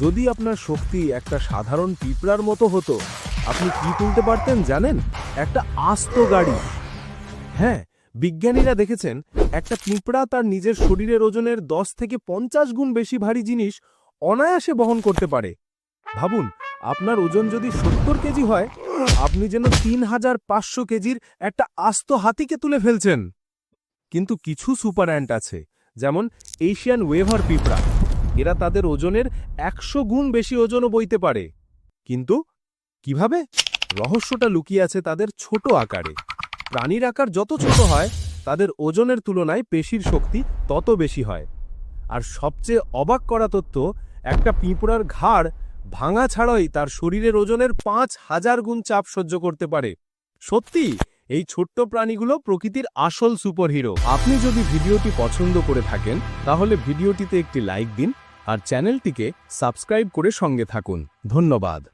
যদি আপনার শক্তি একটা সাধারণ পিঁপড়ার মতো হতো, আপনি কি তুলতে পারতেন জানেন? একটা আস্ত গাড়ি। হ্যাঁ বিজ্ঞানীরা দেখেছেন, একটা পিঁপড়া তার নিজের শরীরের ওজনের দশ থেকে পঞ্চাশ গুণ বেশি ভারী জিনিস অনায়াসে বহন করতে পারে। ভাবুন, আপনার ওজন যদি সত্তর কেজি হয়, আপনি যেন তিন হাজার পাঁচশো কেজির একটা আস্ত হাতিকে তুলে ফেলছেন। কিন্তু কিছু সুপার অ্যান্ট আছে, যেমন এশিয়ান ওয়েভার পিঁপড়া। এরা তাদের ওজনের একশো গুণ বেশি ওজনও বইতে পারে। কিন্তু কীভাবে? রহস্যটা লুকিয়ে আছে তাদের ছোট আকারে। প্রাণীর আকার যত ছোট হয়, তাদের ওজনের তুলনায় পেশির শক্তি তত বেশি হয়। আর সবচেয়ে অবাক করা তথ্য একটা পিঁপড়ার ঘাড় ভাঙা ছাড়াই তার শরীরের ওজনের পাঁচ হাজার গুণ চাপ সহ্য করতে পারে। সত্যি, এই ছোট্ট প্রাণীগুলো প্রকৃতির আসল সুপারহিরো। আপনি যদি ভিডিওটি পছন্দ করে থাকেন, তাহলে ভিডিওটিতে একটি লাইক দিন আর চ্যানেলটিকে সাবস্ক্রাইব করে সঙ্গে থাকুন। ধন্যবাদ।